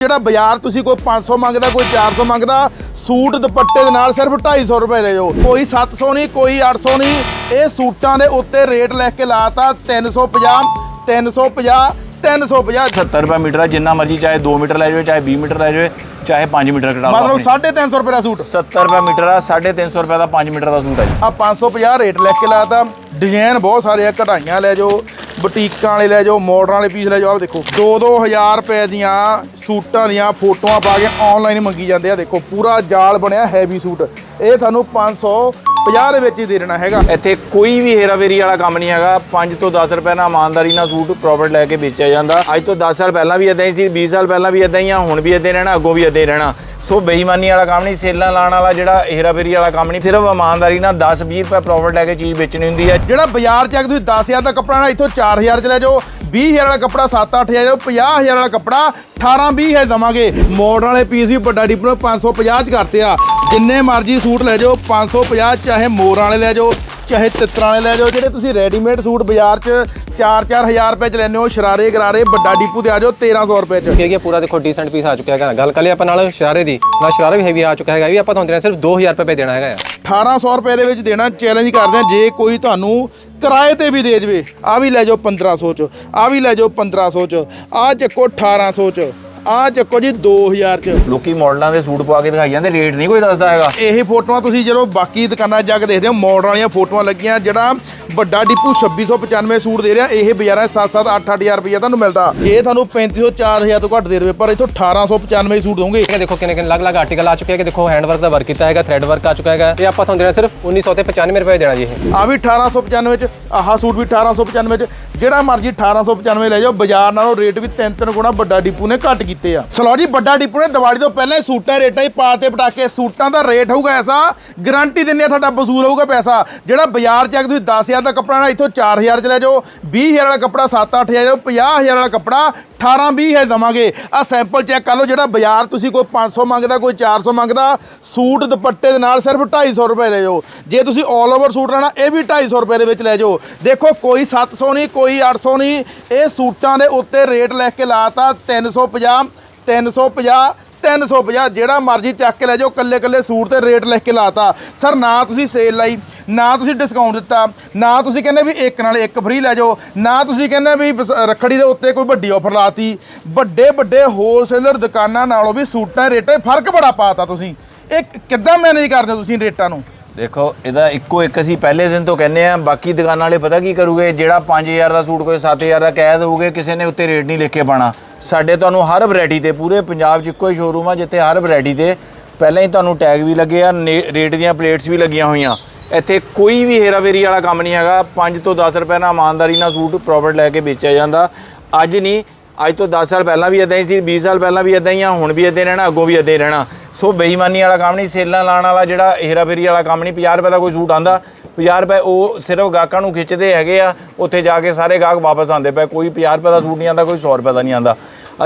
ਜਿਹੜਾ ਬਾਜ਼ਾਰ ਤੁਸੀਂ ਕੋਈ 500 ਮੰਗਦਾ ਕੋਈ 400 ਮੰਗਦਾ ਸੂਟ ਦੁਪੱਟੇ ਦੇ ਨਾਲ ਸਿਰਫ 250 ਰੁਪਏ ਲੈ ਜਾਓ। ਕੋਈ 700 ਨਹੀਂ ਕੋਈ 800 ਨਹੀਂ। ਇਹ ਸੂਟਾਂ ਦੇ ਉੱਤੇ ਰੇਟ ਲਿਖ ਕੇ ਲਾਤਾ 350 350 350 70 ਰੁਪਏ ਮੀਟਰ ਆ ਜਿੰਨਾ ਮਰਜ਼ੀ ਚਾਹੇ 2 ਮੀਟਰ ਲੈ ਜਾਵੇ ਚਾਹੇ 20 ਮੀਟਰ ਲੈ ਜਾਵੇ ਚਾਹੇ 5 ਮੀਟਰ ਕਢਾ ਲਓ ਮਤਲਬ ਆਪਣੀ। 350 ਰੁਪਏ ਦਾ ਸੂਟ। 70 ਰੁਪਏ ਮੀਟਰ ਆ 350 ਰੁਪਏ ਦਾ 5 ਮੀਟਰ ਦਾ ਸੂਟ ਆ ਜੀ। ਆ 550 ਰੇਟ ਲਿਖ ਕੇ ਲਾਤਾ। ਡਿਜ਼ਾਈਨ ਬਹੁਤ ਸਾਰੇ ਆ ਕਢਾਈਆਂ ਲੈ ਜਾਓ। ਬੁਟੀਕਾਂ ਵਾਲੇ ਲੈ ਜਾਓ ਮਾਡਰਾਂ ਵਾਲੇ ਪੀਸ ਲੈ ਜਾਓ, ਆਹ ਦੇਖੋ। 2-2000 ਰੁਪਏ ਦੀਆਂ ਸੂਟਾਂ ਦੀਆਂ ਫੋਟੋਆਂ ਪਾ ਕੇ ਆਨਲਾਈਨ ਮੰਗੀ ਜਾਂਦੇ ਆ। ਦੇਖੋ, ਪੂਰਾ ਜਾਲ ਬਣਿਆ ਹੈਵੀ ਸੂਟ। ਇਹ ਤੁਹਾਨੂੰ 550 ਦੇ ਵਿੱਚ ਹੀ ਦੇ ਦੇਣਾ ਹੈਗਾ। ਇੱਥੇ ਕੋਈ ਵੀ ਹੇਰਾਵੇਰੀ ਵਾਲਾ ਕੰਮ ਨਹੀਂ ਹੈਗਾ। 5 ਤੋਂ 10 ਰੁਪਏ ਨਾਲ ਇਮਾਨਦਾਰੀ ਨਾਲ ਸੂਟ ਪ੍ਰੋਫਿਟ ਲੈ ਕੇ ਵੇਚਿਆ ਜਾਂਦਾ। ਅੱਜ ਤੋਂ 10 ਸਾਲ ਪਹਿਲਾਂ ਵੀ ਇਦਾਂ ਹੀ ਸੀ 20 ਸਾਲ ਪਹਿਲਾਂ ਵੀ ਇਦਾਂ ਹੀ ਆ, ਹੁਣ ਵੀ ਇਦਾਂ ਹੀ ਰਹਿਣਾ, ਅੱਗੋਂ ਵੀ ਇਦਾਂ ਹੀ ਰਹਿਣਾ। ਸੋ ਬੇਈਮਾਨੀ ਵਾਲਾ ਕੰਮ ਨਹੀਂ, ਸੇਲਾਂ ਲਾਣ ਵਾਲਾ ਜਿਹੜਾ ਹੇਰਾਫੇਰੀ ਵਾਲਾ ਕੰਮ ਨਹੀਂ, ਸਿਰਫ ਇਮਾਨਦਾਰੀ ਨਾਲ 10 20 ਰੁਪਏ ਪ੍ਰੋਫਿਟ ਲੈ ਕੇ ਚੀਜ਼ ਵੇਚਣੀ ਹੁੰਦੀ ਹੈ। ਜਿਹੜਾ ਬਾਜ਼ਾਰ ਚ ਆ ਕੇ ਤੁਸੀਂ 10000 ਦਾ ਕੱਪੜਾ ਨਾ, ਇੱਥੋਂ 4000 ਚ ਲੈ ਜਾਓ 20000 ਵਾਲਾ ਕੱਪੜਾ 7-8000 ਜਾਓ 50000 ਵਾਲਾ ਕੱਪੜਾ 18-20000 ਦਵਾਂਗੇ। ਮਾਡਲ ਵਾਲੇ ਪੀਸ ਵੀ ਵੱਡਾ ਡਿਪ ਨੂੰ 550 ਚ ਕਰਤੇ ਆ। ਜਿੰਨੇ ਮਰਜ਼ੀ ਸੂਟ ਲੈ ਜਾਓ 550 ਚਾਹੇ ਮੋਰਾਂ ਵਾਲੇ ਲੈ ਜਾਓ। ਚਾਹੇ ਤਿੱਤਰਾਂ ਵਾਲੇ ਲੈ ਜਾਓ ਜਿਹੜੇ ਤੁਸੀਂ ਰੈਡੀਮੇਡ ਸੂਟ ਬਾਜ਼ਾਰ ਚ 4-4000 ਰੁਪਏ ਚ ਲੈਂਦੇ ਹੋ ਸ਼ਰਾਰੇ ਗਰਾਰੇ ਵੱਡਾ ਡਿਪੂ ਤੇ ਆ ਜਾਓ 1300 ਰੁਪਏ ਚ। ਕਿ ਇਹ ਪੂਰਾ ਦੇਖੋ ਡੀਸੈਂਟ ਪੀਸ ਆ ਚੁੱਕਿਆ ਹੈਗਾ। ਗੱਲ ਕਰੀਏ ਆਪਾਂ ਨਾਲ ਸ਼ਰਾਰੇ ਦੀ। ਨਾਲ ਸ਼ਰਾਰਾ ਵੀ ਹੈਵੀ ਆ ਚੁੱਕਾ ਹੈਗਾ ਇਹ ਵੀ ਆਪਾਂ ਤੁਹਾਨੂੰ ਦੇਣਾ ਸਿਰਫ 2000 ਰੁਪਏ ਦੇਣਾ ਹੈਗਾ ਆ। 1800 ਰੁਪਏ ਦੇ ਵਿੱਚ ਦੇਣਾ ਚੈਲੰਜ ਕਰਦੇ ਆ ਜੇ ਕੋਈ ਤੁਹਾਨੂੰ ਕਿਰਾਏ ਤੇ ਵੀ ਦੇ ਜਵੇ ਆ ਵੀ ਲੈ ਜਾਓ 1500 ਚ ਆ ਵੀ ਲੈ ਜਾਓ 1500 ਚ ਆ ਚੱਕੋ 1800 ਚ। ਆ ਚੱਕੋ ਜੀ 2000 ਚ। ਲੋਕੀ ਮਾਡਲਾਂ ਦੇ ਸੂਟ ਪਵਾ ਕੇ ਦਿਖਾਈ ਜਾਂਦੇ ਰੇਟ ਨਹੀਂ ਕੋਈ ਦੱਸਦਾ ਹੈਗਾ। ਇਹ ਫੋਟੋਆਂ ਤੁਸੀਂ ਜਦੋਂ ਬਾਕੀ ਦੁਕਾਨਾਂ 'ਚ ਜਾ ਕੇ ਦੇਖਦੇ ਹੋ ਮਾਡਲ ਵਾਲੀਆਂ ਫੋਟੋਆਂ ਲੱਗੀਆਂ ਜਿਹੜਾ ਵੱਡਾ ਡਿਪੂ 2695 ਸੂਟ ਦੇ ਰਿਹਾ ਇਹ ਬਾਜ਼ਾਰਾਂ 7-7 8-8000 ਰੁਪਏ ਤੁਹਾਨੂੰ ਮਿਲਦਾ। ਇਹ ਤੁਹਾਨੂੰ 3500 4000 ਤੋਂ ਘੱਟ ਦੇ ਦੇਵੇ ਪਰ ਇਥੋਂ 1895 ਸੂਟ ਦੋਗੇ ਠੀਕ ਹੈ ਦੇਖੋ ਕਿੰਨੇ ਕਿੰਨੇ ਅਲੱਗ-ਅਲੱਗ ਆਰਟੀਕਲ ਆ ਚੁੱਕੇ ਹੈਗੇ ਦੇਖੋ ਹੈਂਡ ਵਰਕ ਦਾ ਵਰਕ ਕੀਤਾ ਹੈਗਾ ਥ੍ਰੈਡ ਵਰਕ ਆ ਚੁੱਕਾ ਹੈਗਾ ਇਹ ਆਪਾਂ ਤੁਹਾਨੂੰ ਦੇਣਾ ਸਿਰਫ 1995 ਰੁਪਏ ਦੇਣਾ ਜੀ ਇਹ। ਆ ਵੀ 1895 ਚ ਆਹ ਸੂਟ ਵੀ 1895 ਚ ਜਿਹੜਾ ਮਰਜ਼ੀ 1895 ਲੈ ਜਾਓ, ਬਾਜ਼ਾਰ ਨਾਲੋਂ ਰੇਟ ਵੀ ਤਿੰਨ ਤਿੰਨ ਗੁਣਾ ਵੱਡਾ ਡਿਪੂ ਨੇ ਘੱਟ ਕੀਤੇ ਆ। ਸਲੋ ਜੀ, ਵੱਡਾ ਡਿਪੂ ਨੇ ਦੀਵਾਲੀ ਤੋਂ ਪਹਿਲਾਂ ਹੀ ਸੂਟਾਂ ਰੇਟਾਂ ਹੀ ਪਾ ਤੇ ਪਟਾਕੇ। ਸੂਟਾਂ ਦਾ ਰੇਟ ਹੋਊਗਾ ਐਸਾ ਗਾਰੰਟੀ ਦਿੰਨੇ ਆ ਤੁਹਾਡਾ ਵਸੂਲ ਹੋਊਗਾ ਪੈਸਾ। ਜਿਹੜਾ ਬਾਜ਼ਾਰ ਚ ਆ ਕੇ ਤੁਸੀਂ 10000 ਦਾ ਕੱਪੜਾ ਨਾ, ਇੱਥੋਂ 4000 ਚ ਲੈ ਜਾਓ 20000 ਵਾਲਾ ਕੱਪੜਾ 7-8000 ਜਾਓ 50000 ਵਾਲਾ ਕੱਪੜਾ 18-20000 ਦਵਾਂਗੇ। ਆ ਸੈਂਪਲ ਚੈੱਕ ਕਰ ਲਓ, ਜਿਹੜਾ ਬਾਜ਼ਾਰ ਤੁਸੀਂ ਕੋਈ 500 ਮੰਗਦਾ, ਕੋਈ 400 ਮੰਗਦਾ, ਸੂਟ ਦੁਪੱਟੇ ਦੇ ਨਾਲ ਸਿਰਫ 250 ਰੁਪਏ ਲੈ ਜਾਓ। ਜੇ ਤੁਸੀਂ 올 ਓਵਰ ਸੂਟ ਲੈਣਾ, ਇਹ ਵੀ 250 ਰੁਪਏ ਦੇ ਵਿੱਚ ਲੈ ਜਾਓ। ਦੇਖੋ, ਕੋਈ 700 ਨਹੀਂ, ਕੋਈ 800 ਨਹੀਂ, ਇਹ ਸੂਟਾਂ ਦੇ ਉੱਤੇ ਰੇਟ ਲਿਖ ਕੇ ਲਾਤਾ 350 350 350 ਜਿਹੜਾ ਮਰਜ਼ੀ ਚੱਕ ਕੇ ਲੈ ਜਾਓ ਕੱਲੇ ਕੱਲੇ ਸੂਟ ਤੇ ਰੇਟ ਲਿਖ ਕੇ ਲਾਤਾ। ਸਰ, ਨਾ ਤੁਸੀਂ ਸੇਲ ਲਾਈ। ਨਾ ਤੁਸੀਂ ਡਿਸਕਾਊਂਟ ਦਿੱਤਾ, ਨਾ ਤੁਸੀਂ ਕਹਿੰਦੇ ਵੀ ਇੱਕ ਨਾਲ ਇੱਕ ਫ੍ਰੀ ਲੈ ਜਾਓ, ਨਾ ਤੁਸੀਂ ਕਹਿੰਦੇ ਵੀ ਬਸ ਰੱਖੜੀ ਦੇ ਉੱਤੇ ਕੋਈ ਵੱਡੀ ਆਫਰ ਲਾਤੀ। ਵੱਡੇ ਵੱਡੇ ਹੋਲਸੇਲਰ ਦੁਕਾਨਾਂ ਨਾਲੋਂ ਵੀ ਸੂਟਾਂ ਰੇਟਾਂ 'ਚ ਫ਼ਰਕ ਬੜਾ ਪਾਤਾ ਤੁਸੀਂ। ਇਹ ਕਿੱਦਾਂ ਮੈਨੇਜ ਕਰਦੇ ਹੋ ਤੁਸੀਂ ਰੇਟਾਂ ਨੂੰ? ਦੇਖੋ, ਇਹਦਾ ਇੱਕੋ ਇੱਕ ਅਸੀਂ ਪਹਿਲੇ ਦਿਨ ਤੋਂ ਕਹਿੰਦੇ ਆ ਬਾਕੀ ਦੁਕਾਨਾਂ ਵਾਲੇ ਪਤਾ ਕੀ ਕਰੂਗੇ, ਜਿਹੜਾ 5000 ਦਾ ਸੂਟ ਕੋਈ 7000 ਦਾ ਕਹਿ ਦਊਗੇ ਕਿਸੇ ਨੇ ਉੱਤੇ ਰੇਟ ਨਹੀਂ ਲਿਖ ਕੇ ਪਾਣਾ ਸਾਡੇ ਤੁਹਾਨੂੰ ਹਰ ਵੈਰਾਈਟੀ ਤੇ, ਪੂਰੇ ਪੰਜਾਬ 'ਚ ਇੱਕੋ ਹੀ ਸ਼ੋਰੂਮ ਆ, ਜਿੱਥੇ ਹਰ ਵੈਰਾਈਟੀ ਤੇ ਪਹਿਲਾਂ ਹੀ ਤੁਹਾਨੂੰ ਟੈਗ ਵੀ ਲੱਗੇ ਆ, ਨੇ- ਰੇਟ ਦੀਆਂ ਪਲੇਟਸ ਵੀ ਲੱਗੀਆਂ ਹੋਈਆਂ। ਇੱਥੇ ਕੋਈ ਵੀ ਹੇਰਾਫੇਰੀ ਵਾਲਾ ਕੰਮ ਨਹੀਂ ਹੈਗਾ। 5 ਤੋਂ 10 ਰੁਪਏ ਨਾਲ ਇਮਾਨਦਾਰੀ ਨਾਲ ਸੂਟ ਪ੍ਰੋਫਿਟ ਲੈ ਕੇ ਵੇਚਿਆ ਜਾਂਦਾ। ਅੱਜ ਨਹੀਂ, ਅੱਜ ਤੋਂ 10 ਸਾਲ ਪਹਿਲਾਂ ਵੀ ਇਦਾਂ ਹੀ ਸੀ 20 ਸਾਲ ਪਹਿਲਾਂ ਵੀ ਇਦਾਂ ਹੀ ਆ, ਹੁਣ ਵੀ ਇਦਾਂ ਰਹਿਣਾ, ਅੱਗੋਂ ਵੀ ਇਦਾਂ ਹੀ ਰਹਿਣਾ। ਸੋ ਬੇਈਮਾਨੀ ਵਾਲਾ ਕੰਮ ਨਹੀਂ, ਸੇਲਾਂ ਲਾਣ ਵਾਲਾ ਜਿਹੜਾ ਹੇਰਾਫੇਰੀ ਵਾਲਾ ਕੰਮ ਨਹੀਂ 50 ਰੁਪਏ ਦਾ ਕੋਈ ਸੂਟ ਆਂਦਾ 50 ਰੁਪਏ ਉਹ ਸਿਰਫ ਗਾਹਕਾਂ ਨੂੰ ਖਿੱਚਦੇ ਹੈਗੇ ਆ, ਉੱਥੇ ਜਾ ਕੇ ਸਾਰੇ ਗਾਹਕ ਵਾਪਸ ਆਉਂਦੇ ਪਏ, ਕੋਈ 50 ਰੁਪਏ ਦਾ ਸੂਟ ਨਹੀਂ ਆਂਦਾ ਕੋਈ 100 ਰੁਪਏ ਦਾ ਨਹੀਂ ਆਂਦਾ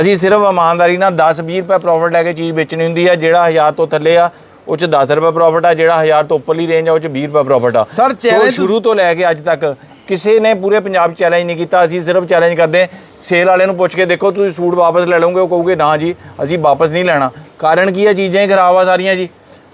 ਅਸੀਂ ਸਿਰਫ ਇਮਾਨਦਾਰੀ ਨਾਲ 10 20 ਰੁਪਏ ਪ੍ਰੋਫਿਟ ਲੈ ਕੇ ਚੀਜ਼ ਵੇਚਣੀ ਹੁੰਦੀ ਹੈ ਜਿਹੜਾ 1000 ਤੋਂ ਥੱਲੇ ਆ ਉਹ ਚ 10 ਰੁਪਏ ਪ੍ਰੋਫਿਟ ਆ ਜਿਹੜਾ 1000 ਤੋਂ ਉੱਪਰਲੀ ਰੇਂਜ ਆ ਉਹ ਚ 20 ਰੁਪਏ ਪ੍ਰੋਫਿਟ ਆ। Sir, ਸੋ challenge ਸ਼ੁਰੂ ਤੋਂ ਲੈ ਕੇ ਅੱਜ ਤੱਕ ਕਿਸੇ ਨੇ ਪੂਰੇ ਪੰਜਾਬ ਚੈਲੰਜ ਨਹੀਂ ਕੀਤਾ। ਅਸੀਂ ਸਿਰਫ ਚੈਲੰਜ ਕਰਦੇ ਸੇਲ ਵਾਲੇ ਨੂੰ ਪੁੱਛ ਕੇ ਦੇਖੋ ਤੁਸੀਂ ਸੂਟ ਵਾਪਸ ਲੈ ਲਓਗੇ ਉਹ ਕਹੋਗੇ ਨਾ ਜੀ ਅਸੀਂ ਵਾਪਸ ਨਹੀਂ ਲੈਣਾ। ਕਾਰਨ ਕੀ ਹੈ ਚੀਜ਼ਾਂ ਹੀ ਖਰਾਬ ਆ ਸਾਰੀਆਂ ਜੀ।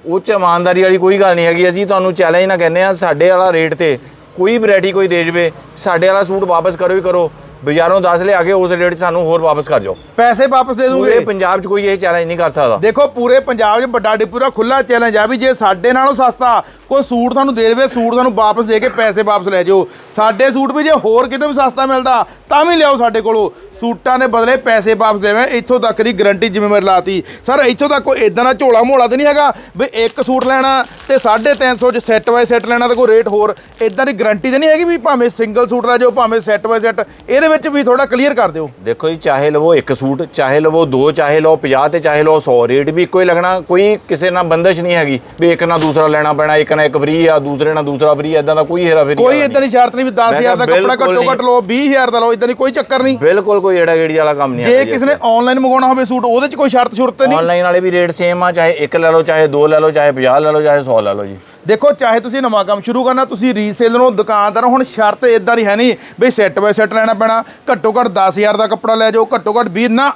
ਉਹ ਚ ਇਮਾਨਦਾਰੀ ਵਾਲੀ ਕੋਈ ਗੱਲ ਨਹੀਂ ਹੈਗੀ। ਅਸੀਂ ਤੁਹਾਨੂੰ ਚੈਲੰਜ ਨਾ ਕਹਿੰਦੇ ਆ ਸਾਡੇ ਵਾਲਾ ਰੇਟ ਤੇ ਕੋਈ ਵੈਰਾਈਟੀ ਕੋਈ ਦੇ ਜਵੇ ਸਾਡੇ ਵਾਲਾ ਸੂਟ ਵਾਪਸ ਕਰੋ ਹੀ ਕਰੋ। ਬਾਜ਼ਾਰੋਂ 10 ਲਿਆ ਕੇ ਉਸ ਰੇਟ 'ਚ ਸਾਨੂੰ ਹੋਰ ਵਾਪਸ ਕਰ ਜਾਓ। ਪੈਸੇ ਵਾਪਸ ਦੇ ਪੂਰੇ ਦੂੰਗੇ ਪੰਜਾਬ 'ਚ ਕੋਈ ਇਹ ਚੈਲੰਜ ਨਹੀਂ ਕਰ ਸਕਦਾ। ਦੇਖੋ ਪੂਰੇ ਪੰਜਾਬ 'ਚ ਵੱਡਾ ਡਿਪੂ ਦਾ ਖੁੱਲਾ ਚੈਲੰਜ ਆ ਵੀ ਜੇ ਸਾਡੇ ਨਾਲੋਂ ਸਸਤਾ ਕੋਈ ਸੂਟ ਤੁਹਾਨੂੰ ਦੇ ਦੇਵੇ, ਸੂਟ ਤੁਹਾਨੂੰ ਵਾਪਸ ਦੇ ਕੇ ਪੈਸੇ ਵਾਪਸ ਲੈ ਜਾਓ। ਸਾਡੇ ਸੂਟ ਵੀ ਜੇ ਹੋਰ ਕਿਤੇ ਵੀ ਸਸਤਾ ਮਿਲਦਾ, ਤਾਂ ਵੀ ਲਿਆਓ ਸਾਡੇ ਕੋਲੋਂ। ਸੂਟਾਂ ਦੇ ਬਦਲੇ ਪੈਸੇ ਵਾਪਸ ਦੇਵੇਂ, ਇੱਥੋਂ ਤੱਕ ਦੀ ਗਾਰੰਟੀ ਜ਼ਿੰਮੇਵਾਰ ਲਾਤੀ। ਸਰ ਇੱਥੋਂ ਤੱਕ ਕੋਈ ਇਦਾਂ ਦਾ ਝੋਲਾ ਮੋਲਾ ਤੇ ਨਹੀਂ ਹੈਗਾ ਵੀ ਇੱਕ ਸੂਟ ਲੈਣਾ ਤੇ 350 ਚ ਸੈੱਟ ਬਾਈ ਸੈੱਟ ਲੈਣਾ ਤਾਂ ਕੋਈ ਰੇਟ ਹੋਰ। ਇਦਾਂ ਦੀ ਗਰੰਟੀ ਤੇ ਨਹੀਂ ਹੈਗੀ ਵੀ ਭਾਵੇਂ ਸਿੰਗਲ ਸੂਟ ਲੈ ਜਾਓ, ਭਾਵੇਂ ਸੈੱਟ ਬਾਈ ਸੈੱਟ ਇਹਦੇ ਵਿੱਚ ਵੀ ਥੋੜਾ ਕਲੀਅਰ ਕਰ ਦਿਓ। ਦੇਖੋ ਜੀ, ਚਾਹੇ ਲਵੋ ਇੱਕ ਸੂਟ, ਚਾਹੇ ਲਵੋ ਦੋ, ਚਾਹੇ ਲਓ 50 ਤੇ ਚਾਹੇ ਲਓ 100 ਰੇਟ ਵੀ ਇੱਕੋ ਹੀ ਲੱਗਣਾ, ਕੋਈ ਕਿਸੇ ਨਾਲ ਬੰਦਸ਼ ਨਹੀਂ ਹੈਗੀ ਵੀ ਇੱਕ ਨਾਲ ਦੂਸਰਾ ਲੈਣਾ ਪੈਣਾ, ਇੱਕ ਨਾਲ ਇੱਕ ਫ੍ਰੀ ਆ ਦੂਸਰੇ ਨਾਲ ਦੂਸਰਾ ਫ੍ਰੀ ਇਦਾਂ ਦਾ ਕੋਈ ਹੇਰਾ ਫੇਰੀ ਕੋਈ ਇਦਾਂ ਦੀ ਸ਼ਰਤ ਨਹੀਂ ਵੀ 10000 ਦਾ ਕੱਪੜਾ ਘੱਟੋ। ਘੱਟ ਲਓ 20000 ਦਾ ਲਓ ਇਦਾਂ ਦੀ ਕੋਈ ਚੱਕਰ ਨਹੀਂ। ਬਿਲਕੁਲ ਕੋਈ ਏੜਾ ਗੇੜੀ ਵਾਲਾ ਕੰਮ ਨਹੀਂ ਜੇ ਕਿਸੇ ਨੇ ਆਨਲਾਈਨ ਮੰਗਾਉਣਾ ਹੋਵੇ ਸੂਟ ਉਹਦੇ 'ਚ ਕੋਈ ਸ਼ਰਤ ਸ਼ੁਰਤ ਨਹੀਂ। ਆਨਲਾਈਨ ਵਾਲੇ ਵੀ ਰੇਟ ਸੇਮ ਆ ਚਾਹੇ ਇੱਕ ਲੈ ਲਓ ਚਾਹੇ ਦੋ ਲੈ ਲਓ ਚਾਹੇ 50 ਲੈ ਲਓ ਚਾਹੇ 100 ਲੈ ਲਓ ਜੀ। ਦੇਖੋ ਚਾਹੇ ਤੁਸੀਂ ਨਵਾਂ ਕੰਮ ਸ਼ੁਰੂ ਕਰਨਾ ਤੁਸੀਂ ਰੀਸੇਲਰ ਹੋ ਦੁਕਾਨਦਾਰ ਹੁਣ ਸ਼ਰਤ ਇਦਾਂ ਦੀ ਹੈ ਨਹੀਂ ਵੀ ਸੈੱਟ ਬਾਈ ਸੈੱਟ ਲੈਣਾ ਪੈਣਾ ਘੱਟੋ ਘੱਟ 10000 ਦਾ ਕੱਪੜਾ ਲੈ ਜਾਓ ਘੱਟੋ ਘੱਟ 20 ਨਾ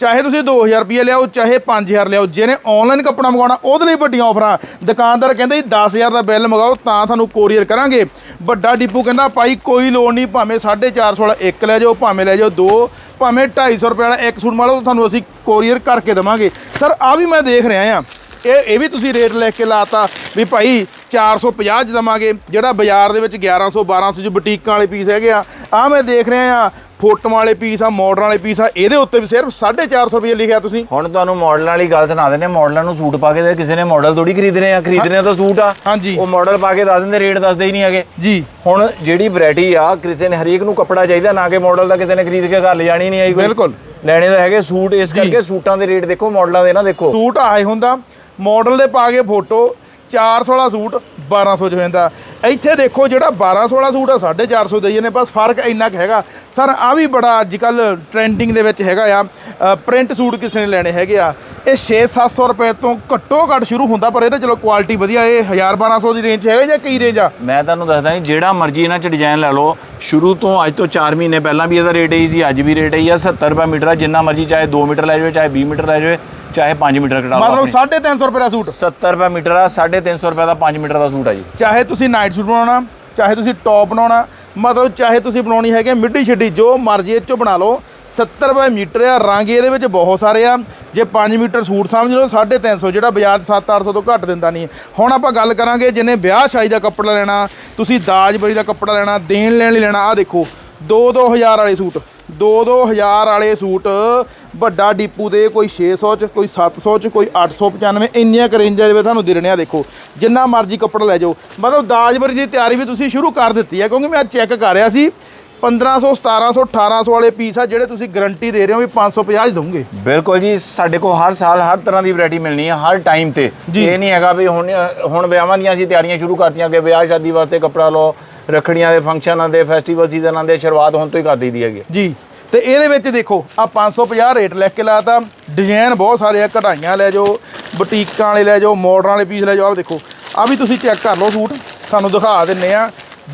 ਚਾਹੇ ਤੁਸੀਂ 2000 ਰੁਪਏ ਲਿਆਓ, ਚਾਹੇ 5000 ਲਿਆਓ, ਜਿਹਨੇ ਆਨਲਾਈਨ ਕੱਪੜਾ ਮੰਗਵਾਉਣਾ, ਉਹਦੇ ਲਈ ਵੱਡੀਆਂ ਆਫਰਾਂ। ਦੁਕਾਨਦਾਰ ਕਹਿੰਦੇ ਜੀ 10000 ਦਾ ਬਿੱਲ ਮੰਗਾਓ, ਤਾਂ ਤੁਹਾਨੂੰ ਕੋਰੀਅਰ ਕਰਾਂਗੇ। ਵੱਡਾ ਡਿਪੂ ਕਹਿੰਦਾ, ਭਾਈ, ਕੋਈ ਲੋੜ ਨਹੀਂ, ਭਾਵੇਂ 450 ਵਾਲਾ ਇੱਕ ਲੈ ਜਾਓ, ਭਾਵੇਂ ਲੈ ਜਾਓ ਦੋ, ਭਾਵੇਂ 250 ਰੁਪਏ ਵਾਲਾ ਇੱਕ ਸੂਟ ਮੰਗਾ ਲਓ, ਤੁਹਾਨੂੰ ਅਸੀਂ ਕੋਰੀਅਰ ਕਰਕੇ ਦੇਵਾਂਗੇ। ਸਰ ਆ ਵੀ ਮੈਂ ਦੇਖ ਰਿਹਾ ਆ ਇਹ ਇਹ ਵੀ ਤੁਸੀਂ ਰੇਟ ਲੈ ਕੇ ਲਾਤਾ ਵੀ ਭਾਈ 450 ਚ ਦਵਾਂਗੇ, ਜਿਹੜਾ ਬਾਜ਼ਾਰ ਦੇ ਵਿੱਚ 1100 1200 ਚ ਬੁਟੀਕਾਂ ਵਾਲੇ ਪੀਸ ਹੈਗੇ ਆ। ਆ ਮੈਂ ਦੇਖ ਰਿਹਾ ਆ ਫੋਟੋਆਂ ਵਾਲੇ ਪੀਸ ਆ ਮਾਡਰਨ ਵਾਲੇ ਪੀਸ ਆ ਇਹਦੇ ਉੱਤੇ ਵੀ ਸਿਰਫ 450 ਰੁਪਏ ਲਿਖਿਆ ਤੁਸੀਂ। ਹੁਣ ਤੁਹਾਨੂੰ ਮਾਡਲਾਂ ਵਾਲੀ ਗੱਲ ਸੁਣਾ ਦਿੰਦੇ ਮਾਡਲਾਂ ਨੂੰ ਸੂਟ ਪਾ ਕੇ ਦੇ ਕਿਸੇ ਨੇ ਮਾਡਲ ਥੋੜੀ ਖਰੀਦਣੇ ਆ। ਖਰੀਦਣੇ ਤਾਂ ਸੂਟ ਆ। ਹਾਂਜੀ। ਉਹ ਮਾਡਲ ਪਾ ਕੇ ਦੱਸ ਦਿੰਦੇ ਰੇਟ ਦੱਸਦੇ ਹੀ ਨਹੀਂ ਹੈਗੇ। ਜੀ। ਹੁਣ ਜਿਹੜੀ ਵੈਰਾਈਟੀ ਆ ਕਿਸੇ ਨੇ ਹਰੇਕ ਨੂੰ ਕੱਪੜਾ ਚਾਹੀਦਾ ਨਾ ਕਿ ਮਾਡਲ ਦਾ ਕਿਸੇ ਨੇ ਖਰੀਦ ਕੇ ਘਰ ਲਿਜਾਣੀ ਨਹੀਂ ਆਈ ਕੋਈ। ਬਿਲਕੁਲ। ਲੈਣੇ ਤਾਂ ਹੈਗੇ ਸੂਟ ਇਸ ਕਰਕੇ ਸੂਟਾਂ ਦੇ ਰੇਟ ਦੇਖੋ ਮਾਡਲਾਂ ਦੇ ਨਾ ਦੇਖੋ। ਸੂਟ ਆਏ ਹੁੰਦਾ ਮਾਡਲ ਦੇ ਪਾ ਕੇ ਫੋਟੋ 400 ਵਾਲਾ ਸੂਟ 1200 ਚ ਹੋ ਜਾਂਦਾ। ਇੱਥੇ ਦੇਖੋ ਜਿਹੜਾ 1200 ਵਾਲਾ ਸੂਟ ਆ 450 ਦੇਈਏ ਨੇ ਬਸ ਫ਼ਰਕ ਇੰਨਾ ਕੁ ਹੈਗਾ। ਸਰ ਆ ਵੀ ਬੜਾ ਅੱਜ ਕੱਲ ਟ੍ਰੈਂਡਿੰਗ ਦੇ ਵਿੱਚ ਹੈਗਾ ਆ। ਪ੍ਰਿੰਟ ਸੂਟ ਕਿਸੇ ਨੇ ਲੈਣੇ ਹੈਗੇ ਆ। ਇਹ 6-700 ਰੁਪਏ ਤੋਂ ਘੱਟੋ ਘੱਟ ਸ਼ੁਰੂ ਹੁੰਦਾ, ਪਰ ਇਹਦਾ ਚਲੋ ਕੁਆਲਿਟੀ ਵਧੀਆ, ਇਹ 1000-1200 ਦੀ ਰੇਂਜ 'ਚ ਹੈਗਾ ਜਾਂ ਕੀ ਰੇਂਜ ਆ? ਮੈਂ ਤੁਹਾਨੂੰ ਦੱਸਦਾ ਜੀ, ਜਿਹੜਾ ਮਰਜ਼ੀ ਇਹਨਾਂ ਚ ਡਿਜ਼ਾਈਨ ਲੈ ਲਓ, ਸ਼ੁਰੂ ਤੋਂ ਅੱਜ ਤੋਂ 4 ਮਹੀਨੇ ਪਹਿਲਾਂ ਵੀ ਇਹਦਾ ਰੇਟ ਇਹੀ ਸੀ, ਅੱਜ ਵੀ ਰੇਟ ਇਹੀ ਆ 70 ਰੁਪਏ ਮੀਟਰ ਆ, ਜਿੰਨਾ ਮਰਜ਼ੀ ਚਾਹੇ 2 ਮੀਟਰ ਲੈ ਜਾਵੇ ਚਾਹੇ 20 ਮੀਟਰ ਲੈ ਜਾਵੇ ਚਾਹੇ 5 ਮੀਟਰ ਕਟਾ ਲਓ ਮਤਲਬ ਆਪਣੀ। 350 ਰੁਪਏ ਦਾ ਸੂਟ। 70 ਰੁਪਏ ਮੀਟਰ ਆ 350 ਰੁਪਏ ਦਾ 5 ਮੀਟਰ ਦਾ ਸੂਟ ਆ ਜੀ। ਚਾਹੇ ਤੁਸੀਂ ਨਾਈਟ ਸੂਟ ਬਣਾਉਣਾ ਚਾਹੇ ਤੁਸੀਂ ਟੌਪ ਬਣਾਉਣਾ ਮਤਲਬ ਚਾਹੇ ਤੁਸੀਂ ਬਣਾਉਣੀ ਹੈਗੇ ਮਿੱਡੀ ਛਿੱਡੀ ਜੋ ਮਰਜ਼ੀ ਇਹ ਚੋਂ ਬਣਾ ਲਓ। 70 ਰੁਪਏ ਮੀਟਰ ਆ ਰੰਗ ਇਹਦੇ ਵਿੱਚ ਬਹੁਤ ਸਾਰੇ ਆ। ਜੇ 5 ਮੀਟਰ ਸੂਟ ਸਮਝ ਲਓ 350 ਜਿਹੜਾ ਬਾਜ਼ਾਰ 7-800 ਤੋਂ ਘੱਟ ਦਿੰਦਾ ਨਹੀਂ। ਹੁਣ ਆਪਾਂ ਗੱਲ ਕਰਾਂਗੇ ਜਿਹਨੇ ਵਿਆਹ ਸ਼ਾਦੀ ਦਾ ਕੱਪੜਾ ਲੈਣਾ ਤੁਸੀਂ ਦਾਜ ਬਰੀ ਦਾ ਕੱਪੜਾ ਲੈਣਾ ਦੇਣ ਲੈਣ ਲਈ ਲੈਣਾ। ਆ ਦੇਖੋ 2-2000 ਵਾਲੇ ਸੂਟ 2-2000 ਵਾਲੇ ਸੂਟ ਵੱਡਾ ਡੀਪੂ ਦੇ ਕੋਈ 600 ਚ ਕੋਈ 700 ਚ ਕੋਈ 895 ਇੰਨੀਆਂ ਕੁ ਰੇਂਜਾਂ ਦੇ ਵਿੱਚ ਤੁਹਾਨੂੰ ਦੇ ਰਹੇ ਆ ਦੇਖੋ। ਜਿੰਨਾ ਮਰਜ਼ੀ ਕੱਪੜਾ ਲੈ ਜਾਓ। ਮਤਲਬ ਦਾਜਬਰੀ ਦੀ ਤਿਆਰੀ ਵੀ ਤੁਸੀਂ ਸ਼ੁਰੂ ਕਰ ਦਿੱਤੀ ਹੈ ਕਿਉਂਕਿ ਮੈਂ ਚੈੱਕ ਕਰ ਰਿਹਾ ਸੀ 1500 1700 1800 ਵਾਲੇ ਪੀਸ ਆ ਜਿਹੜੇ ਤੁਸੀਂ ਗਾਰੰਟੀ ਦੇ ਰਹੇ ਹੋ ਵੀ 550 ਚ ਦਊਂਗੇ। ਬਿਲਕੁਲ ਜੀ ਸਾਡੇ ਕੋਲ ਹਰ ਸਾਲ ਹਰ ਤਰ੍ਹਾਂ ਦੀ ਵੈਰਾਈਟੀ ਮਿਲਣੀ ਹੈ ਹਰ ਟਾਈਮ ਤੇ। ਇਹ ਨਹੀਂ ਹੈਗਾ ਵੀ ਹੁਣ ਹੁਣ ਵਿਆਹਾਂ ਦੀਆਂ ਅਸੀਂ ਤਿਆਰੀਆਂ ਸ਼ੁਰੂ ਕਰਤੀਆਂ ਕਿ ਵਿਆਹ ਸ਼ਾਦੀ ਵਾਸਤੇ ਕੱਪੜਾ ਲਓ ਰੱਖੜੀਆਂ ਦੇ ਫੰਕਸ਼ਨਾਂ ਦੇ ਫੈਸਟੀਵਲ ਸੀਜ਼ਨਾਂ ਦੇ ਸ਼ੁਰੂਆਤ ਹੁਣ ਤੋਂ ਹੀ ਕਰ ਦਈਦੀ ਹੈਗੀ। ਜੀ। ਤੇ ਇਹਦੇ ਵਿੱਚ ਦੇਖੋ ਆ 550 ਰੇਟ ਲਿਖ ਕੇ ਲਾਤਾ। ਡਿਜ਼ਾਈਨ ਬਹੁਤ ਸਾਰੇ ਆ, ਕਢਾਈਆਂ ਲੈ ਜਾਓ, ਬੁਟੀਕਾਂ ਵਾਲੇ ਲੈ ਜਾਓ ਮਾਡਰਨ ਵਾਲੇ ਪੀਸ ਲੈ ਜਾਓ ਆ ਦੇਖੋ। ਆ ਵੀ ਤੁਸੀਂ ਚੈੱਕ ਕਰ ਲਓ ਸੂਟ, ਤੁਹਾਨੂੰ ਦਿਖਾ ਦਿੰਨੇ ਆ।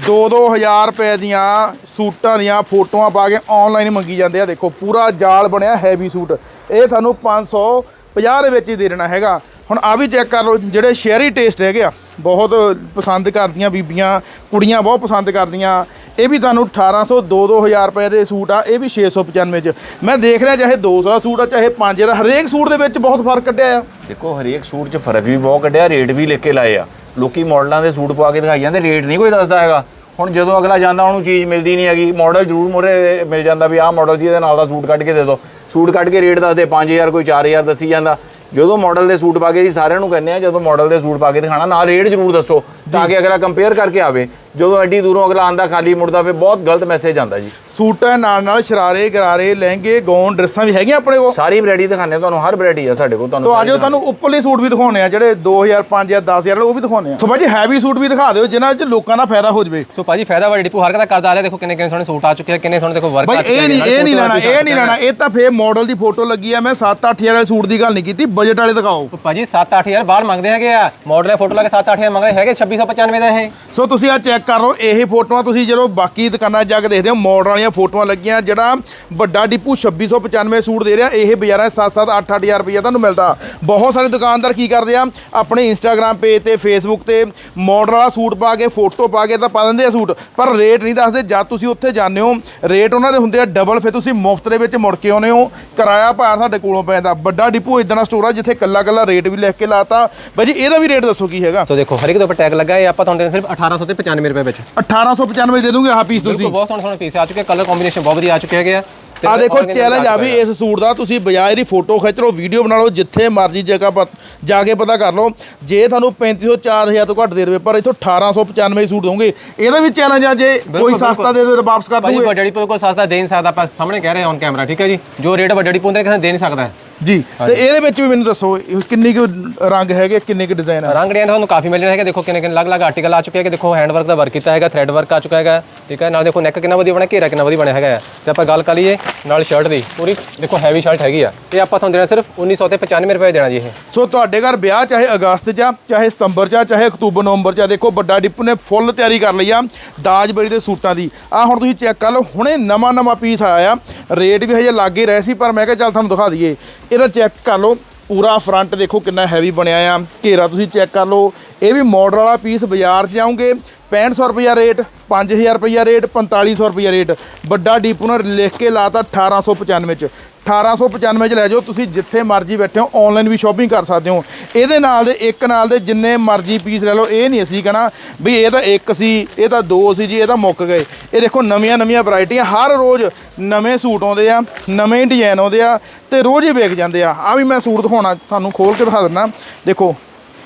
2-2000 ਰੁਪਏ ਦੀਆਂ ਸੂਟਾਂ ਦੀਆਂ ਫੋਟੋਆਂ ਪਾ ਕੇ ਆਨਲਾਈਨ ਮੰਗੀ ਜਾਂਦੇ ਆ। ਦੇਖੋ, ਪੂਰਾ ਜਾਲ ਬਣਿਆ ਹੈਵੀ ਸੂਟ। ਇਹ ਤੁਹਾਨੂੰ 550 ਦੇ ਵਿੱਚ ਹੀ ਦੇ ਦੇਣਾ ਹੈਗਾ। ਹੁਣ ਆ ਵੀ ਚੈੱਕ ਕਰ ਲਓ, ਜਿਹੜੇ ਸ਼ਹਿਰੀ ਟੇਸਟ ਹੈਗੇ ਆ, ਬਹੁਤ ਪਸੰਦ ਕਰਦੀਆਂ ਬੀਬੀਆਂ, ਕੁੜੀਆਂ ਬਹੁਤ ਪਸੰਦ ਕਰਦੀਆਂ। ਇਹ ਵੀ ਤੁਹਾਨੂੰ 1800 2-2000 ਰੁਪਏ ਦੇ ਸੂਟ ਆ, ਇਹ ਵੀ 695 ਚ। ਮੈਂ ਦੇਖ ਰਿਹਾ ਚਾਹੇ 200 ਦਾ ਸੂਟ ਆ, ਚਾਹੇ 5 ਦਾ, ਹਰੇਕ ਸੂਟ ਦੇ ਵਿੱਚ ਬਹੁਤ ਫ਼ਰਕ ਕੱਢਿਆ ਆ। ਦੇਖੋ, ਹਰੇਕ ਸੂਟ 'ਚ ਫ਼ਰਕ ਵੀ ਬਹੁਤ ਕੱਢਿਆ, ਰੇਟ ਵੀ ਲਿਖ ਕੇ ਲਾਏ ਆ। ਲੋਕੀ ਮਾਡਲਾਂ ਦੇ ਸੂਟ ਪਵਾ ਕੇ ਦਿਖਾਈ ਜਾਂਦੇ, ਰੇਟ ਨਹੀਂ ਕੋਈ ਦੱਸਦਾ ਹੈਗਾ। ਹੁਣ ਜਦੋਂ ਅਗਲਾ ਜਾਂਦਾ, ਉਹਨੂੰ ਚੀਜ਼ ਮਿਲਦੀ ਨਹੀਂ ਹੈਗੀ, ਮਾਡਲ ਜ਼ਰੂਰ ਮੋਰੇ ਮਿਲ ਜਾਂਦਾ ਵੀ ਆਹ ਮਾਡਲ ਜੀ ਇਹਦੇ ਨਾਲ ਦਾ ਸੂਟ ਕੱਢ ਕੇ ਦੇ ਦਿਓ ਸੂਟ ਕੱਢ ਕੇ ਰੇਟ ਦੱਸਦੇ 5000 ਕੋਈ 4000 ਦੱਸੀ ਜਾਂਦਾ। ਜਦੋਂ ਮਾਡਲ ਦੇ ਸੂਟ ਪਾ ਕੇ ਜੀ ਸਾਰਿਆਂ ਨੂੰ ਕਹਿੰਦੇ ਆ, ਜਦੋਂ ਮਾਡਲ ਦੇ ਸੂਟ ਪਾ ਕੇ ਦਿਖਾਣਾ ਨਾਲ ਰੇਟ ਜ਼ਰੂਰ ਦੱਸੋ, ਤਾਂ ਕਿ ਅਗਲਾ ਕੰਪੇਅਰ ਕਰਕੇ ਆਵੇ। ਜਦੋਂ ਐਡੀ ਦੂਰੋਂ ਅਗਲਾ ਆਂਦਾ ਖਾਲੀ ਮੁੜਦਾ ਫਿਰ ਬਹੁਤ ਗਲਤ ਮੈਸੇਜ ਆਂਦਾ ਜੀ। ਸੂਟਾਂ ਨਾਲ ਨਾਲ ਸ਼ਰਾਰੇ ਗਰਾਰੇ ਲਹਿੰਗੇ ਗੌਨ ਡਰੈਸਾਂ ਵੀ ਹੈਗੀਆਂ ਆਪਣੇ ਕੋਲ? ਸਾਰੀ ਵੈਰਾਈਟੀ ਦਿਖਾਣੇ ਤੁਹਾਨੂੰ ਹਰ ਵੈਰਾਈਟੀ ਆ ਸਾਡੇ ਕੋਲ ਤੁਹਾਨੂੰ ਸੋ ਆਜੋ ਤੁਹਾਨੂੰ ਉੱਪਰਲੇ ਸੂਟ ਵੀ ਦਿਖਾਉਣੇ ਆ ਜਿਹੜੇ 2000 5000 10000 ਵਾਲੇ ਉਹ ਵੀ ਦਿਖਾਉਣੇ ਆ। ਸੋ ਭਾਜੀ ਹੈਵੀ ਸੂਟ ਵੀ ਦਿਖਾ ਦਿਓ ਜਿਨ੍ਹਾਂ 'ਚ ਲੋਕਾਂ ਦਾ ਫਾਇਦਾ ਹੋ ਜਵੇ। ਸੋ ਭਾਜੀ ਫਾਇਦਾ ਵਾਲੀ ਡਿਪੂ ਹਰ ਕਦਾ ਕਰਦਾ ਆ ਰਿਹਾ ਦੇਖੋ ਕਿੰਨੇ ਕਿੰਨੇ ਸੋਹਣੇ ਸੂਟ ਆ ਚੁੱਕੇ ਆ ਕਿੰਨੇ ਸੋਹਣੇ ਦੇਖੋ ਵਰਕ ਭਾਈ ਇਹ ਨਹੀਂ ਇਹ ਨਹੀਂ ਲੈਣਾ ਇਹ ਨਹੀਂ ਲੈਣਾ ਇਹ ਤਾਂ ਫੇਰ ਮਾਡਲ ਦੀ ਫੋਟੋ ਲੱਗੀ ਆ ਮੈਂ 7-8000 ਵਾਲੇ ਸੂਟ ਦੀ ਗੱਲ ਨਹੀਂ ਕੀਤੀ ਬਜਟ ਵਾਲੇ ਦਿਖਾਓ। ਭਾਜੀ 7-8000 ਬਾਹਰ ਮੰਗਦੇ ਹੈਗੇ ਆ ਮਾਡਲ ਦੇ ਫੋਟੋ ਲਾ ਕੇ 7-8000 ਮੰਗਦੇ ਹੈਗੇ 2695 ਦਾ ਇਹ। ਸੋ ਤੁਸੀਂ ਆ ਚੈੱਕ ਕਰ ਲਓ, ਇਹ ਫੋਟੋਆਂ ਤੁਸੀਂ ਜਦੋਂ ਬਾਕੀ ਦੁਕਾਨਾਂ 'ਚ ਜਾ ਕੇ ਦੇਖਦੇ ਹੋ ਮਾਡਲ ਵਾਲੀਆਂ ਫੋਟੋਆਂ ਲੱਗੀਆਂ, ਜਿਹੜਾ ਵੱਡਾ ਡਿਪੂ 2695 ਸੂਟ ਦੇ ਰਿਹਾ, ਇਹ ਬਾਜ਼ਾਰਾਂ 7-7 8-8000 ਰੁਪਏ ਤੁਹਾਨੂੰ ਮਿਲਦਾ। ਬਹੁਤ ਸਾਰੇ ਦੁਕਾਨਦਾਰ ਕੀ ਕਰਦੇ ਆ, ਆਪਣੇ ਇੰਸਟਾਗ੍ਰam ਪੇਜ ਤੇ ਫੇਸਬੁੱਕ ਤੇ ਮਾਡਲ ਵਾਲਾ ਸੂਟ ਪਾ ਕੇ ਫੋਟੋ ਪਾ ਕੇ ਤਾਂ ਪਾ ਦਿੰਦੇ ਆ ਸੂਟ, ਪਰ ਰੇਟ ਨਹੀਂ ਦੱਸਦੇ। ਜਦ ਤੁਸੀਂ ਉੱਥੇ ਜਾਂਦੇ ਹੋ ਰੇਟ ਉਹਨਾਂ ਦੇ ਹੁੰਦੇ ਆ ਡਬਲ ਫਿਰ ਤੁਸੀਂ ਮੁਫਤ ਦੇ ਵਿੱਚ ਮੁੜ ਕੇ ਆਉਂਦੇ ਹੋ। ਕਿਰਾਇਆ ਭਾਰ ਸਾਡੇ ਕੋਲੋਂ ਪੈਂਦਾ ਵੱਡਾ ਡਿਪੂ ਇਦਾਂ ਦਾ ਸਟੋਰ ਆ, ਜਿੱਥੇ ਕੱਲਾ ਕੱਲਾ ਰੇਟ ਵੀ ਲਿਖ ਕੇ ਲਾਤਾ। ਬਾਈ ਜੀ, ਇਹਦਾ ਵੀ ਰੇਟ ਦੱਸੋ ਕੀ ਹੈਗਾ? ਸੋ ਦੇਖੋ ਹਰ ਇੱਕ ਦੇ ਉੱਪਰ ਟੈਗ ਲੱਗਾ ਹੈ। ਆਪਾਂ ਤੁਹਾਨੂੰ ਦੇਣਾ ਸਿਰਫ 1800 95 ਰੁਪਏ ਵਿੱਚ। 1895 ਦੇ ਦੂੰਗੇ ਆਹ ਪੀਸ ਬਿਲਕੁਲ ਤੁਸੀਂ ਬਹੁਤ ਸੋਹਣੇ ਸੋਹਣੇ ਪੀਸ ਆ ਚੁੱਕੇ ਕਲਰ ਕੰਬੀਨੇਸ਼ਨ ਬਹੁਤ ਵਧੀਆ ਆ ਚੁੱਕੇ ਹੈਗੇ। ਆ ਤੇ ਆ ਦੇਖੋ ਚੈਲੰਜ ਆ ਵੀ ਇਸ ਸੂਟ ਦਾ ਤੁਸੀਂ ਬਜਾਏ ਦੀ ਫੋਟੋ ਖਿੱਚ ਲਓ ਵੀਡੀਓ ਬਣਾ ਲਓ ਜਿੱਥੇ ਮਰਜ਼ੀ ਜਗ੍ਹਾ ਪਰ ਜਾ ਕੇ ਪਤਾ ਕਰ ਲਓ। ਜੇ ਤੁਹਾਨੂੰ 3500 4000 ਤੋਂ ਘੱਟ ਦੇ ਦੇਵੇ ਪਰ ਇਥੋਂ 1895 ਸੂਟ ਦੋਗੇ ਇਹਦਾ ਵੀ ਚੈਲੰਜ ਆ ਜੇ ਕੋਈ ਬਿਲਕੁਲ, ਸਸਤਾ ਦੇ ਦੇ ਤਾਂ ਵਾਪਸ ਕਰ ਭਾਜੀ ਦੂਗੇ ਵੱਡਾ ਡਿਪੂ ਕੋਈ ਸਸਤਾ ਦੇ ਨਹੀਂ ਸਕਦਾ ਆਪਾਂ ਸਾਹਮਣੇ ਕਹਿ ਰਹੇ ਹਾਂ ਔਨ ਕੈਮਰਾ ਠੀਕ ਹੈ ਜੀ? ਜੋ ਰੇਟ ਵੱਡਾ ਡਿਪੂ ਹੁੰਦਾ ਕਿਸੇ ਨੇ ਦੇ ਨਹੀਂ ਸਕਦਾ। ਜੀ ਤੇ ਇਹਦੇ ਵਿੱਚ ਵੀ ਮੈਨੂੰ ਦੱਸੋ ਕਿੰਨੀ ਕੁ ਰੰਗ ਹੈਗੇ ਕਿੰਨੇ ਕੁ ਡਿਜ਼ਾਈਨ ਆ? ਰੰਗ ਡਿਜ਼ਾਈਨ ਤੁਹਾਨੂੰ ਕਾਫੀ ਮਿਲ ਜਾਣੇ ਹੈਗੇ ਦੇਖੋ ਕਿੰਨੇ ਕਿੰਨੇ ਅਲੱਗ-ਅਲੱਗ ਆਰਟੀਕਲ ਆ ਚੁੱਕੇ ਹੈਗੇ। ਦੇਖੋ ਹੈਂਡ ਵਰਕ ਦਾ ਵਰਕ ਕੀਤਾ ਹੈਗਾ ਥ੍ਰੈਡ ਵਰਕ ਆ ਚੁੱਕਾ ਹੈਗਾ। ਠੀਕ ਹੈ ਨਾਲ ਦੇਖੋ ਨੈਕ ਕਿੰਨਾ ਵਧੀਆ ਬਣਿਆ ਘੇਰਾ ਕਿੰਨਾ ਵਧੀਆ ਬਣਿਆ ਹੈਗਾ। ਤੇ ਆਪਾਂ ਗੱਲ ਕਰ ਲਈਏ ਨਾਲ ਸ਼ਰਟ ਦੀ। ਪੂਰੀ ਦੇਖੋ ਹੈਵੀ ਸ਼ਰਟ ਹੈਗੀ ਆ। ਇਹ ਆਪਾਂ ਤੁਹਾਨੂੰ ਦੇਣਾ ਸਿਰਫ 1995 ਰੁਪਏ ਦੇਣਾ ਜੀ ਇਹ। ਸੋ ਤੁਹਾਡੇ ਘਰ ਵਿਆਹ ਚਾਹੇ ਅਗਸਤ 'ਚ ਆ ਚਾਹੇ ਸਤੰਬਰ 'ਚ ਆ ਚਾਹੇ ਅਕਤੂਬਰ ਨਵੰਬਰ 'ਚ ਆ ਦੇਖੋ ਵੱਡਾ ਡਿਪ ਨੇ ਫੁੱਲ ਤਿਆਰੀ ਕਰ ਲਈ ਆ ਦਾਜ ਬੜੀ ਦੇ ਸੂਟਾਂ ਦੀ। ਆ ਹੁਣ ਤੁਸੀਂ ਚੈੱਕ ਕਰ ਲਓ ਹੁਣੇ ਨਵਾਂ ਨਵਾਂ ਪੀਸ ਆਇਆ। ਆ ਰੇਟ ਵੀ ਹਜੇ ਲੱਗੇ ਰਹੇ ਸੀ ਪਰ ਮੈਂ ਕਿਹਾ ਚੱਲ ਤੁਹਾਨੂੰ ਦਿਖਾ ਦਈਏ। ਇਹਦਾ ਚੈੱਕ ਕਰ ਲਓ। ਪੂਰਾ ਫਰੰਟ ਦੇਖੋ ਕਿੰਨਾ ਹੈਵੀ ਬਣਿਆ ਆ। ਘੇਰਾ ਤੁਸੀਂ ਚੈੱਕ ਕਰ ਲਓ। ਇਹ ਵੀ ਮਾਡਲ ਵਾਲਾ ਪੀਸ ਬਾਜ਼ਾਰ 'ਚ ਜਾਓਗੇ। 6500 ਰੁਪਿਆ ਰੇਟ 5000 ਰੁਪਿਆ ਰੇਟ 4500 ਰੁਪਿਆ ਰੇਟ ਵੱਡਾ ਡੀਪੂ ਨੇ ਲਿਖ ਕੇ ਲਾਤਾ 1895 ਚ। 1895 ਚ ਲੈ ਜਾਓ, ਤੁਸੀਂ ਜਿੱਥੇ ਮਰਜ਼ੀ ਬੈਠੇ ਹੋ ਆਨਲਾਈਨ ਵੀ ਸ਼ਾਪਿੰਗ ਕਰ ਸਕਦੇ ਹੋ। ਇਹਦੇ ਨਾਲ ਦੇ, ਇੱਕ ਨਾਲ ਦੇ ਜਿੰਨੇ ਮਰਜ਼ੀ ਪੀਸ ਲੈ ਲਓ, ਇਹ ਨਹੀਂ ਅਸੀਂ ਕਹਣਾ ਵੀ ਇਹ ਤਾਂ ਇੱਕ ਸੀ, ਇਹ ਤਾਂ ਦੋ ਸੀ ਜੀ, ਇਹ ਤਾਂ ਮੁੱਕ ਗਏ। ਇਹ ਦੇਖੋ ਨਵੀਆਂ ਨਵੀਆਂ ਵੈਰਾਈਟੀਆਂ ਹਰ ਰੋਜ਼ ਨਵੇਂ ਸੂਟ ਆਉਂਦੇ ਆ, ਨਵੇਂ ਡਿਜ਼ਾਈਨ ਆਉਂਦੇ ਆ ਤੇ ਰੋਜ਼ ਹੀ ਵੇਖ ਜਾਂਦੇ ਆ। ਆ ਵੀ ਮੈਂ ਸੂਟ ਦਿਖਾਉਣਾ, ਤੁਹਾਨੂੰ ਖੋਲ ਕੇ ਦਿਖਾ ਦਿੰਦਾ। ਦੇਖੋ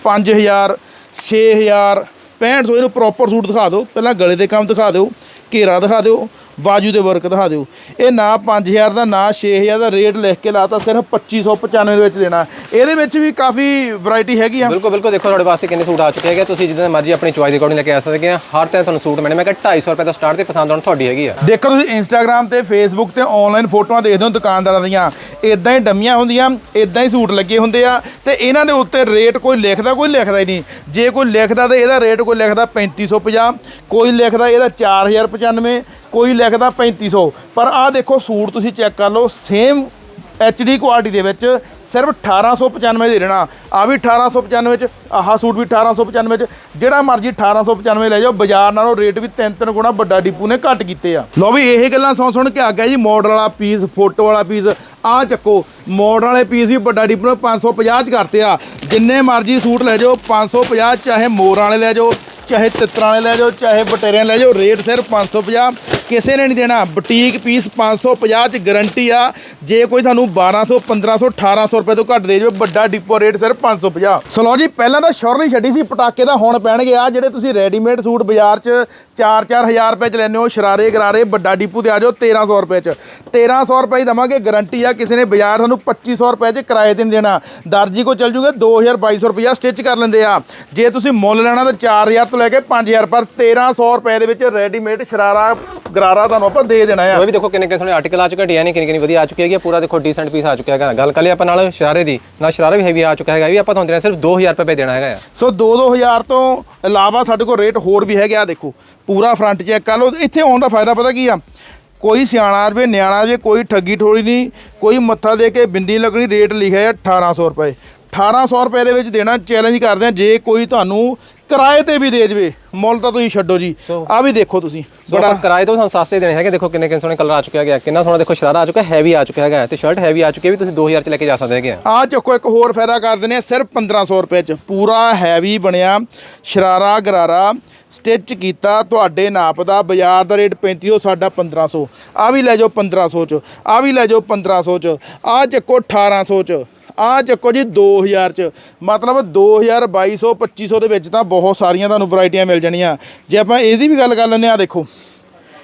5000 6000 6500 ਇਹਨੂੰ ਪ੍ਰੋਪਰ ਸੂਟ ਦਿਖਾ ਦਿਓ। ਪਹਿਲਾਂ ਗਲੇ ਦੇ ਕੰਮ ਦਿਖਾ ਦਿਓ, ਘੇਰਾ ਦਿਖਾ ਦਿਓ। ਬਾਜੂ ਦੇ ਵਰਕ ਦਿਖਾ ਦਿਓ। ਇਹ ਨਾ 5000 ਦਾ ਨਾ 6000 ਦਾ ਰੇਟ ਲਿਖ ਕੇ ਲਾਤਾ ਸਿਰਫ 2595 ਦੇ ਵਿੱਚ ਦੇਣਾ। ਇਹਦੇ ਵਿੱਚ ਵੀ ਕਾਫੀ ਵੈਰਾਈਟੀ ਹੈਗੀ ਆ। ਬਿਲਕੁਲ ਬਿਲਕੁਲ ਦੇਖੋ ਤੁਹਾਡੇ ਵਾਸਤੇ ਕਿੰਨੇ ਸੂਟ ਆ ਚੁੱਕੇ ਹੈਗੇ ਤੁਸੀਂ ਜਿੱਦਾਂ ਮਰਜ਼ੀ ਆਪਣੀ ਚੁਆਇਸ ਦੇ ਅਕੋਰਡਿੰਗ ਲੈ ਕੇ ਆ ਸਕਦੇ ਆ। ਹਰ ਤਰ੍ਹਾਂ ਤੁਹਾਨੂੰ ਸੂਟ ਮਿਲਣੇ। ਮੈਂ ਕਿਹਾ 250 ਰੁਪਏ ਤੋਂ ਸਟਾਰਟ ਤੇ ਪਸੰਦ ਆਉਣ ਤੁਹਾਡੀ ਹੈਗੀ ਆ। ਦੇਖੋ ਤੁਸੀਂ ਇੰਸਟਾਗ੍ਰam ਤੇ ਫੇਸਬੁੱਕ ਤੇ ਆਨਲਾਈਨ ਫੋਟੋਆਂ ਦੇਖਦੇ ਹੋ ਦੁਕਾਨਦਾਰਾਂ ਦੀਆਂ। ਇਦਾਂ ਹੀ ਡੰਮੀਆਂ ਹੁੰਦੀਆਂ ਇਦਾਂ ਹੀ ਸੂਟ ਲੱਗੇ ਹੁੰਦੇ ਆ। ਤੇ ਇਹਨਾਂ ਦੇ ਉੱਤੇ ਰੇਟ ਕੋਈ ਲਿਖਦਾ ਕੋਈ ਲਿਖਦਾ ਹੀ ਨਹੀਂ। ਜੇ ਕੋਈ ਲਿਖਦਾ ਤੇ ਇਹਦਾ ਰੇਟ ਕੋਈ ਲਿਖਦਾ 3550 ਕੋਈ ਲਿਖਦਾ ਇਹਦਾ 4095 ਕੋਈ ਲਿਖਦਾ 3500 ਪਰ ਆਹ ਦੇਖੋ ਸੂਟ ਤੁਸੀਂ ਚੈੱਕ ਕਰ ਲਓ ਸੇਮ ਡੀ ਕੁਆਲਿਟੀ ਦੇ ਵਿੱਚ ਸਿਰਫ 1895 ਦੇ ਰਹਿਣਾ। ਆ ਵੀ 1895 ਚ, ਆਹ ਸੂਟ ਵੀ 1895 ਚ। ਜਿਹੜਾ ਮਰਜ਼ੀ 1895 ਲੈ ਜਾਓ, ਬਾਜ਼ਾਰ ਨਾਲੋਂ ਰੇਟ ਵੀ ਤਿੰਨ ਤਿੰਨ ਗੁਣਾ ਵੱਡਾ ਡਿਪੂ ਨੇ ਘੱਟ ਕੀਤੇ ਆ। ਲਓ ਵੀ ਇਹ ਗੱਲਾਂ ਸੁਣ ਸੁਣ ਕੇ ਆ ਗਿਆ ਜੀ ਮਾਡਲ ਵਾਲਾ ਪੀਸ ਫੋਟੋ ਵਾਲਾ ਪੀਸ ਆ ਚੱਕੋ ਮਾਡਲ ਵਾਲੇ ਪੀਸ ਵੀ ਵੱਡਾ ਡਿਪੂ ਨੇ 550 ਚ ਕਰਤੇ ਆ। ਜਿੰਨੇ ਮਰਜ਼ੀ ਸੂਟ ਲੈ ਜਾਓ 550 ਚਾਹੇ ਮੋਰਾਂ ਵਾਲੇ ਲੈ ਜਾਓ। ਚਾਹੇ ਤਿੱਤਰਾਂ ਵਾਲੇ ਲੈ ਜਾਓ, ਚਾਹੇ ਬਟੇਰਿਆਂ ਲੈ ਜਾਓ, ਰੇਟ ਸਿਰਫ 550 ਕਿਸੇ ਨੇ ਨਹੀਂ ਦੇਣਾ। ਬੁਟੀਕ ਪੀਸ 550 ਚ ਗਾਰੰਟੀ ਆ। ਜੇ ਕੋਈ ਤੁਹਾਨੂੰ 1200 1500 1800 ਰੁਪਏ ਤੋਂ ਘੱਟ ਦੇ ਜਾਵੇ, ਵੱਡਾ ਡਿਪੋ ਰੇਟ ਸਿਰਫ 550 ਸੋ ਲਓ ਜੀ, ਪਹਿਲਾਂ ਤਾਂ ਸ਼ੋਰ ਨਹੀਂ ਛੱਡੀ ਸੀ, ਪਟਾਕੇ ਦਾ ਹੁਣ ਪੈਣਗੇ ਆ। ਜਿਹੜੇ ਤੁਸੀਂ ਰੈਡੀਮੇਡ ਸੂਟ ਬਾਜ਼ਾਰ 'ਚ 4-4000 ਰੁਪਏ ਚ ਲੈਂਦੇ ਹੋ, ਸ਼ਰਾਰੇ ਗਰਾਰੇ, ਵੱਡਾ ਡਿਪੂ ਤੇ ਆ ਜਾਓ 1300 ਰੁਪਏ ਚ। 1300 ਰੁਪਏ ਦੀ ਦਵਾਂਗੇ ਗਾਰੰਟੀ ਆ। ਕਿਸੇ ਨੇ ਬਾਜ਼ਾਰ ਤੁਹਾਨੂੰ 2500 ਰੁਪਏ ਚ ਕਿਰਾਏ ਤੇ ਨਹੀਂ ਦੇਣਾ। ਦਰਜੀ ਕੋ ਚੱਲ ਜੂਗੇ 2000 2200 ਰੁਪਇਆ ਸਟਿਚ ਕਰ ਲੈਂਦੇ ਆ। ਜੇ ਤੁਸੀਂ ਮੁੱਲ ਲੈਣਾ ਤਾਂ 4000 ਤੋਂ ਲੈ ਕੇ 5000 ਪਰ 1300 ਰੁਪਏ ਦੇ ਵਿੱਚ ਰੈਡੀਮੇਡ ਸ਼ਰਾਰਾ ਗਰਾਰਾ ਤੁਹਾਨੂੰ ਆਪਾਂ ਦੇ ਦੇਣਾ ਆ। ਉਹ ਵੀ ਦੇਖੋ ਕਿੰਨੇ ਕਿੰਨੇ ਸੋਹਣੇ ਆਰਟੀਕਲ ਆ ਚੁੱਕੇ ਡਿਜ਼ਾਈਨ ਕਿੰਨੀ ਕਿੰਨੀ ਵਧੀਆ ਆ ਚੁੱਕੀ ਹੈਗੀ ਪੂਰਾ ਦੇਖੋ ਡੀਸੈਂਟ ਪੀਸ ਆ ਚੁੱਕਿਆ ਹੈਗਾ। ਗੱਲ ਕਰ ਲਈ ਆਪਾਂ ਨਾਲ ਸ਼ਰਾਰੇ ਦੀ ਨਾਲ ਸ਼ਰਾਰਾ ਵੀ ਹੈਵੀ ਆ ਚੁੱਕਾ ਹੈਗਾ ਇਹ ਵੀ ਆਪਾਂ ਤੁਹਾਨੂੰ ਦੇਣਾ ਸਿਰਫ 2000 ਰੁਪਏ ਦੇਣਾ ਹੈਗਾ ਆ। ਸੋ 2-2000 ਤੋਂ ਇਲਾਵਾ ਸਾਡੇ ਕੋਲ ਰੇਟ ਹੋਰ ਵੀ ਹੈਗੇ ਆ ਦੇਖੋ ਪੂਰਾ ਫਰੰਟ ਚੈੱਕ ਕਰ ਲਓ ਇੱਥੇ ਆਉਣ ਦਾ ਫਾਇਦਾ ਪਤਾ ਕੀ ਆ? ਕੋਈ ਸਿਆਣਾ ਰਵੇ ਨਿਆਣਾ ਜੇ ਕੋਈ ਠੱਗੀ ਠੋੜੀ ਨਹੀਂ ਕੋਈ ਮੱਥਾ ਦੇ ਕੇ ਬਿੰਦੀ ਲੱਗਣੀ ਰੇਟ ਲਿਖਿਆ ਹੈ 1800 ਰੁਪਏ। 1800 ਰੁਪਏ ਦੇ ਵਿੱਚ ਦੇਣਾ ਚੈਲੰਜ ਕਰਦੇ ਆ ਜੇ ਕੋਈ ਤੁਹਾਨੂੰ ਕਿਰਾਏ ਤੇ ਵੀ ਦੇ ਜਵੇ। ਮੁੱਲ ਤਾਂ ਤੁਸੀਂ ਛੱਡੋ ਜੀ। ਆ ਵੀ ਦੇਖੋ ਤੁਸੀਂ। ਆਪਾਂ ਕਿਰਾਏ ਤੋਂ ਸਾਨੂੰ ਸਸਤੇ ਦੇਣੇ ਹੈਗੇ। ਦੇਖੋ ਕਿੰਨੇ ਕਿੰਨੇ ਸੋਹਣੇ ਕਲਰ ਆ ਚੁੱਕਿਆ ਹੈਗਾ। ਕਿੰਨਾ ਸੋਹਣਾ ਦੇਖੋ ਸ਼ਰਾਰਾ ਆ ਚੁੱਕਾ ਹੈਵੀ ਆ ਚੁੱਕਿਆ ਹੈਗਾ। ਤੇ ਸ਼ਰਟ ਹੈਵੀ ਆ ਚੁੱਕੀ ਵੀ ਤੁਸੀਂ 2000 ਚ ਲੈ ਕੇ ਜਾ ਸਕਦੇ ਹੈਗੇ ਆ। ਆ ਚੱਕੋ ਇੱਕ ਹੋਰ ਫਾਇਦਾ ਕਰ ਦਿੰਦੇ ਆ ਸਿਰਫ 1500 ਰੁਪਏ ਚ ਪੂਰਾ ਹੈਵੀ ਬਣਿਆ। ਸ਼ਰਾਰਾ ਗਰਾਰਾ ਸਟਿਚ ਕੀਤਾ। ਤੁਹਾਡੇ ਨਾਪ ਦਾ ਬਾਜ਼ਾਰ ਦਾ ਰੇਟ 3500 ਸਾਡਾ 1500 ਆ ਵੀ ਲੈ ਜਾਓ 1500 ਚ। ਆ ਵੀ ਲੈ ਜਾਓ 1500 ਚ। ਆ ਚੱਕੋ 1800 ਚ। ਆ ਚੱਕੋ ਜੀ 2000 ਚ। ਮਤਲਬ 2000 2200 2500 ਦੇ ਵਿੱਚ ਤਾਂ ਬਹੁਤ ਸਾਰੀਆਂ ਤੁਹਾਨੂੰ ਵੈਰਾਈਟੀਆਂ ਮਿਲ ਜਾਣੀਆਂ। ਜੇ ਆਪਾਂ ਇਹਦੀ ਵੀ ਗੱਲ ਕਰ ਲੈਂਦੇ ਆ ਦੇਖੋ।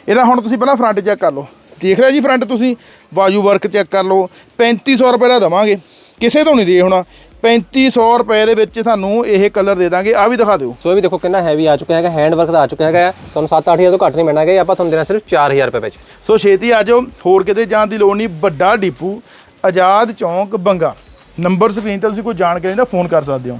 ਇਹਦਾ ਹੁਣ ਤੁਸੀਂ ਪਹਿਲਾਂ ਫਰੰਟ ਚੈੱਕ ਕਰ ਲਓ। ਦੇਖ ਲਿਆ ਜੀ ਫਰੰਟ ਤੁਸੀਂ? ਬਾਜੂ ਵਰਕ ਚੈੱਕ ਕਰ ਲਓ। 3500 ਰੁਪਏ ਦਾ ਦਵਾਂਗੇ। ਕਿਸੇ ਤੋਂ ਨਹੀਂ ਦੇ ਹੋਣਾ। 3500 ਰੁਪਏ ਦੇ ਵਿੱਚ ਤੁਹਾਨੂੰ ਇਹ ਕਲਰ ਦੇ ਦਾਂਗੇ। ਆ ਵੀ ਦਿਖਾ ਦਿਓ। ਸੋ ਇਹ ਵੀ ਦੇਖੋ ਕਿੰਨਾ ਹੈਵੀ ਆ ਚੁੱਕਿਆ ਹੈਗਾ ਹੈਂਡ ਵਰਕ ਦਾ ਆ ਚੁੱਕਿਆ ਹੈਗਾ। ਤੁਹਾਨੂੰ 7-8000 ਤੋਂ ਘੱਟ ਨਹੀਂ ਮਿਲਣਾ ਹੈਗਾ ਆਪਾਂ ਤੁਹਾਨੂੰ ਦੇਣਾ ਸਿਰਫ 4000 ਰੁਪਏ ਵਿੱਚ। ਸੋ ਛੇਤੀ ਆ ਜਾਓ। ਹੋਰ ਕਿਤੇ ਜਾਣ ਦੀ ਲੋੜ ਨਹੀਂ। ਵੱਡਾ ਡੀਪੂ ਆਜ਼ਾਦ ਚੌਂਕ ਬੰਗਾ। ਨੰਬਰ ਸਕਰੀਨ ਤੇ ਤੁਸੀਂ ਕੋਈ ਜਾਣਕਾਰੀ ਦਾ ਫੋਨ ਕਰ ਸਕਦੇ ਹੋ।